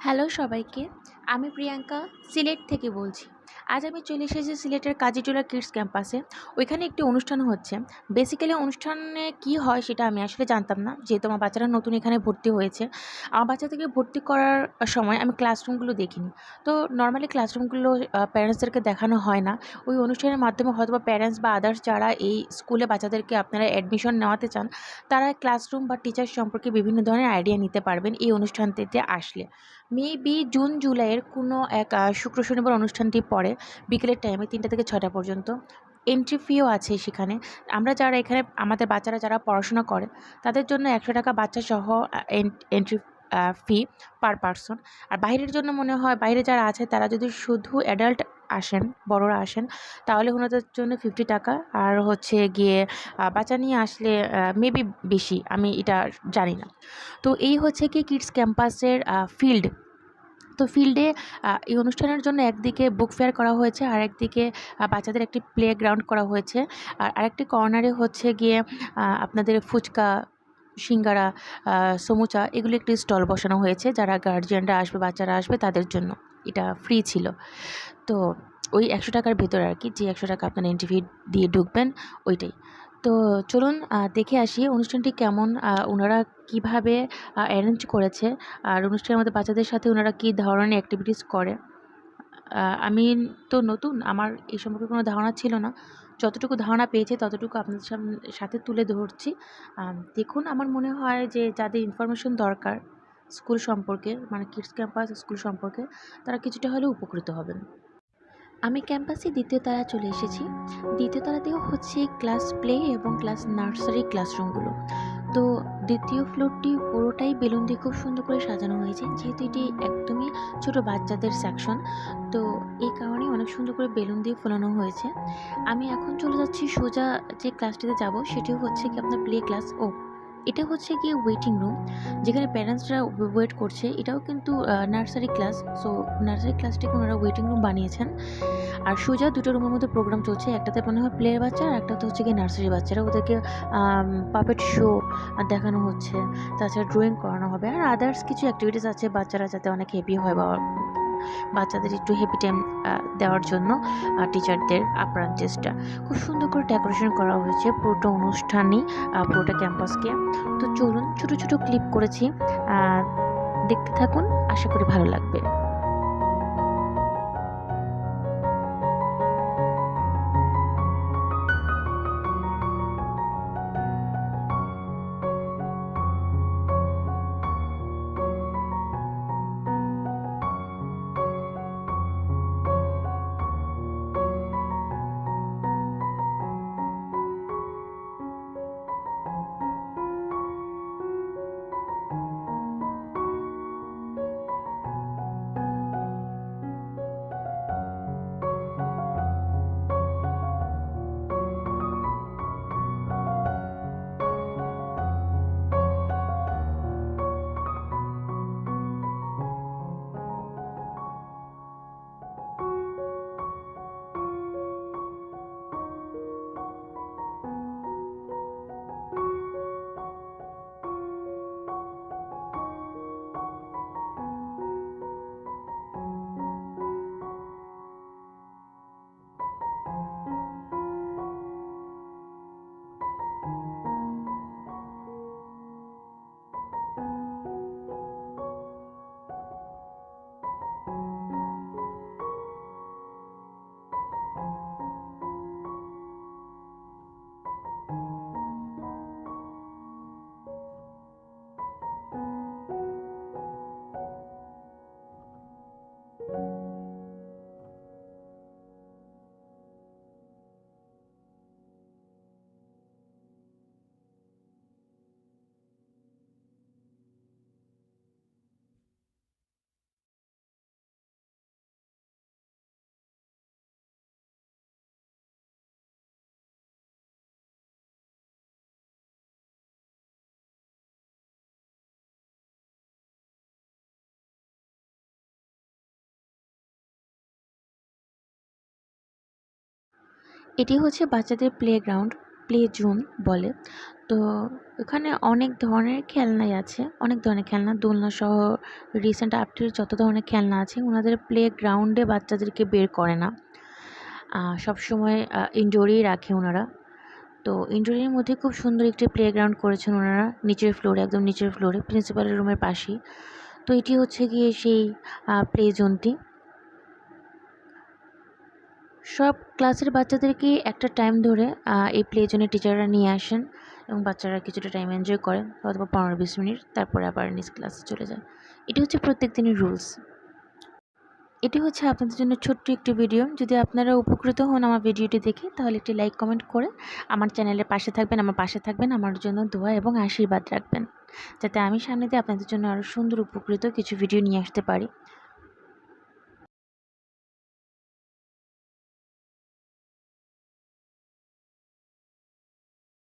Hello সবাইকে আমি প্রিয়াঙ্কা সিলেট থেকে বলছি। আজ আমি চলে এসেছি সিলেটের কাজীটোলা কিডস ক্যাম্পাসে। ওইখানে একটি অনুষ্ঠান হচ্ছে। বেসিক্যালি অনুষ্ঠানে কি হয় সেটা আমি আসলে জানতাম না, যেহেতু আমার বাচ্চারা নতুন এখানে ভর্তি হয়েছে। আমার বাচ্চাদেরকে ভর্তি করার সময় আমি ক্লাসরুমগুলো দেখিনি। তো নর্মালি ক্লাসরুমগুলো প্যারেন্টসদেরকে দেখানো হয় না। ওই অনুষ্ঠানের মাধ্যমে হয়তো বা প্যারেন্টস বা আদার্স যারা এই স্কুলে বাচ্চাদেরকে আপনারা অ্যাডমিশন নেওয়াতে চান, তারা ক্লাসরুম বা টিচার সম্পর্কে বিভিন্ন ধরনের আইডিয়া নিতে পারবেন এই অনুষ্ঠানটিতে আসলে। মেবি জুন জুলাইয়ের কোনো এক শুক্র, শনিবার অনুষ্ঠানটি পড়ে বিকেলের টাইমে তিনটা থেকে ছটা পর্যন্ত এন্ট্রি ফিও আছে সেখানে। আমরা যারা এখানে, আমাদের বাচ্চারা যারা পড়াশোনা করে, তাদের জন্য একশো টাকা বাচ্চা সহ এন্ট্রি ফি পার পারসন আর বাইরের জন্য মনে হয়, বাইরে যারা আছে, তারা যদি শুধু অ্যাডাল্ট আসেন, বড়রা আসেন, তাহলে ওনাদের জন্য ফিফটি টাকা। আর হচ্ছে গিয়ে বাচ্চা নিয়ে আসলে মেবি বেশি, আমি এটা জানি না। তো এই হচ্ছে কি কিডস ক্যাম্পাসের ফিল্ড তো ফিল্ডে এই অনুষ্ঠানের জন্য একদিকে বুক ফেয়ার করা হয়েছে, আর একদিকে বাচ্চাদের একটি প্লে গ্রাউন্ড করা হয়েছে। আর আরেকটি কর্নারে হচ্ছে গিয়ে আপনাদের ফুচকা, সিঙ্গারা সমুচা, এগুলি একটি স্টল বসানো হয়েছে, যারা গার্জিয়ানরা আসবে, বাচ্চারা আসবে তাদের জন্য। এটা ফ্রি ছিল। তো ওই একশো টাকার ভেতরে আর কি, যে একশো টাকা আপনার এন্ট্রি ফি দিয়ে ঢুকবেন, ওইটাই। তো চলুন দেখে আসি অনুষ্ঠানটি কেমন ওনারা কীভাবে অ্যারেঞ্জ করেছে। আর অনুষ্ঠানের মধ্যে বাচ্চাদের সাথে ওনারা কী ধরনের অ্যাক্টিভিটিস করে? আমি তো নতুন, আমার এই সম্পর্কে কোনো ধারণা ছিল না। যতটুকু ধারণা পেয়েছে, ততটুকু আপনাদের সাথে তুলে ধরছি। দেখুন, আমার মনে হয় যে যাদের ইনফরমেশন দরকার স্কুল সম্পর্কে মানে কিডস ক্যাম্পাস স্কুল সম্পর্কে, তারা কিছুটা হলেও উপকৃত হবেন। আমি ক্যাম্পাসে দ্বিতীয় তারা চলে এসেছি। দ্বিতীয় তারাতেও হচ্ছে ক্লাস প্লে এবং ক্লাস নার্সারি ক্লাসরুমগুলো। তো দ্বিতীয় ফ্লোরটি পুরোটাই বেলুন দিয়ে খুব সুন্দর করে সাজানো হয়েছে, যেহেতু এটি একদমই ছোট বাচ্চাদের সেকশন তো এই কারণে অনেক সুন্দর করে বেলুন দিয়ে ফোলানো হয়েছে। আমি এখন চলে যাচ্ছি সোজা যে ক্লাসটিতে যাব, সেটিও হচ্ছে কি আপনার প্লে ক্লাস ও এটা হচ্ছে গিয়ে ওয়েটিং রুম যেখানে প্যারেন্টসরা ওয়েট করছে। এটাও কিন্তু নার্সারি ক্লাস সো নার্সারি ক্লাসটিকে ওনারা ওয়েটিং রুম বানিয়েছেন। আর সোজা দুটো রুমের মধ্যে প্রোগ্রাম চলছে, একটাতে মনে হয় প্লেয়ার বাচ্চা আর একটাতে হচ্ছে গিয়ে নার্সারি বাচ্চারা ওদেরকে পাপেট শো দেখানো হচ্ছে, তাছাড়া ড্রয়িং করানো হবে। আর আদার্স কিছু অ্যাক্টিভিটিস আছে বাচ্চারা যাতে অনেক হেভি হয় বা বাচ্চাদের একটু হ্যাপি টাইম দেওয়ার জন্য টিচারদের আপ্রাণ চেষ্টা। খুব সুন্দর করে ডেকোরেশন করা হয়েছে পুরোটা অনুষ্ঠানই পুরোটা ক্যাম্পাসকে তো চলুন ছোটো ছোটো ক্লিপ করেছি দেখতে থাকুন, আশা করি ভালো লাগবে। এটি হচ্ছে বাচ্চাদের প্লে গ্রাউন্ড প্লে জোন বলে। তো এখানে অনেক ধরনের খেলনাই আছে, অনেক ধরনের খেলনা। দোলনা সহ রিসেন্ট আপডেট যত ধরনের খেলনা আছে, ওনাদের প্লে গ্রাউন্ডে বাচ্চাদেরকে বের করে না। সবসময় ইনডোরেই রাখে ওনারা। তো ইনডোরের মধ্যে খুব সুন্দর একটি প্লে গ্রাউন্ড করেছেন ওনারা, নিচের ফ্লোরে একদম নিচের ফ্লোরে প্রিন্সিপালের রুমের পাশেই। তো এটি হচ্ছে গিয়ে সেই প্লে জোনটি সব ক্লাসের বাচ্চাদেরকে একটা টাইম ধরে এই প্লে জোনে টিচাররা নিয়ে আসেন এবং বাচ্চারা কিছুটা টাইম এনজয় করে অথবা পনেরো বিশ মিনিট, তারপরে আবার নিজ ক্লাসে চলে যায়। এটি হচ্ছে প্রত্যেক দিনের রুলস এটি হচ্ছে আপনাদের জন্য ছোট্ট একটি ভিডিও যদি আপনারা উপকৃত হন আমার ভিডিওটি দেখে, তাহলে একটি লাইক কমেন্ট করে আমার চ্যানেলের পাশে থাকবেন, আমার পাশে থাকবেন, আমার জন্য দোয়া এবং আশীর্বাদ রাখবেন। যাতে আমি সামনে দিয়ে আপনাদের জন্য আরও সুন্দর, উপকৃত কিছু ভিডিও নিয়ে আসতে পারি।